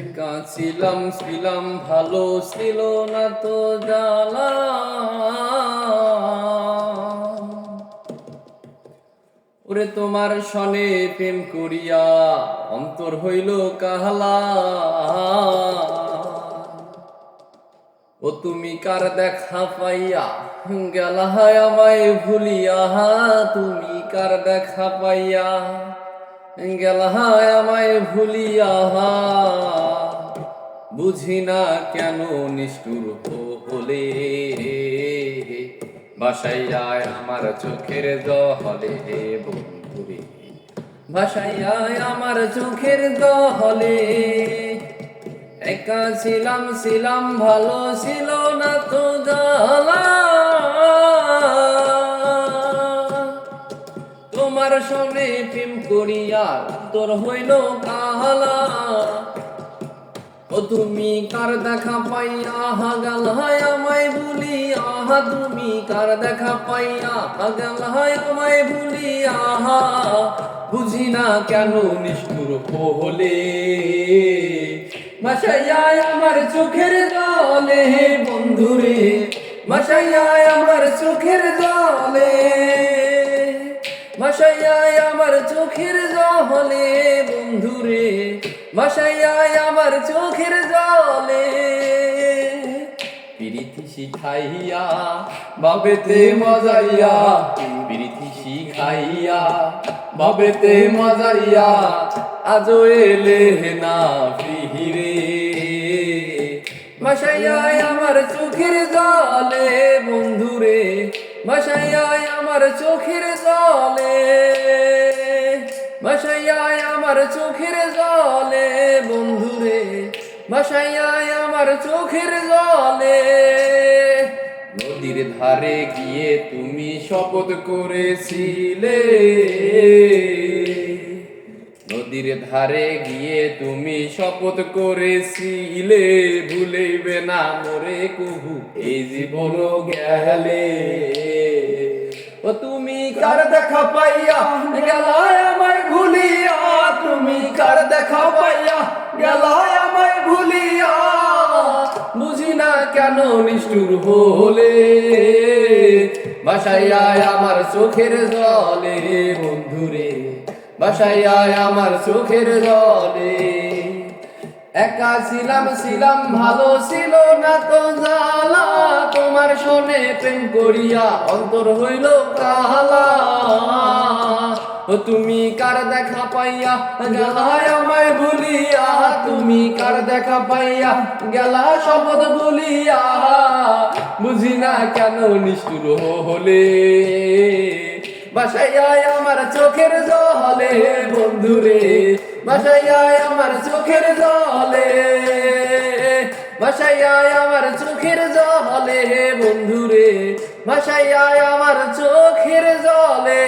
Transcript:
একা ছিলাম ছিলাম, ভালো ছিল না তো জ্বালা। ওরে তোমার সনে প্রেম করিয়া অন্তর হইল কাহলা। ও তুমি কার দেখা পাইয়া? গেলা আমায় ভুলিয়া। তুমি কার দেখা পাইয়া? গেলা আমায় ভুলিয়া বুঝি না কেন নিষ্ঠুর হলে। বাসাইয়া আমার চোখের জহলে বন্ধুরে। ভাসাইয়া আমার চোখের দহলে। একা ছিলাম ছিলাম, ভালো ছিল না তো জ্বালা সঙ্গে প্রেম করিয়া হইল কাহালা। ও তুমি কার দেখা পাইয়া হাগাল হায় আমায় আহা তুমি কার দেখা পাইয়া হাগাল হায় আমায় আহা বুঝি না কেন নিষ্ঠুর হলে ভাসাইয়ায় আমার চোখের জলে, বন্ধুরে। ভাসাইয়ায় আমার চোখের জলে। ভাসাইয়ায় আমার চোখের জলে, বন্ধুরে ভাসাইয়ায় আমার চোখের জলে। প্রীতি শিখাইয়া বাবেতে মজাইয়া, প্রীতি শিখাইয়া বাবেতে মজাইয়া, আজও এলে না ফিরে। ভাসাইয়ায় আমার চোখের জলে, বন্ধুরে ভাসাইয়ায় আমার চোখের জলে ভাসাইয়ায় আমার চোখের জলে, বন্ধুরে ভাসাইয়ায় আমার চোখের জলে। নদীর ধারে গিয়ে তুমি শপথ করেছিলে। নদীর ধারে গিয়ে তুমি শপথ করেছিলে। ভুলেবে না মোরে কুহু, এই জীবন গেলে। কার দেখা পাইয়া? গেলায় আমায় ভুলিয়া, তুমি কার দেখা পাইয়া? গেলায় আমায় ভুলিয়া, বুঝি না কেন নিষ্ঠুর হলে? বাসাইয়ায় আমার চোখের জলে বন্ধুরে বাসাইয়ায় আমার চোখের জলে। একা ছিলাম ছিলাম, ভালো ছিল না তো শোনে প্রেম করিয়া অন্তর হইল ও তুমি কার দেখা পাইয়া গেলায় আমায় ভুলিয়া? তুমি কার দেখা পাইয়া গেলা শপথ বলিয়া বুঝি না কেন নিষ্ঠুর হলে? বাসাইয়ায় আমার চোখের জলে বন্ধুরে, বাসাইয়ায় আমার চোখের জলে। বাসাইয়ায় আমার চোখের জলে বন্ধুরে বাসাইয়ায় আমার চোখের জলে।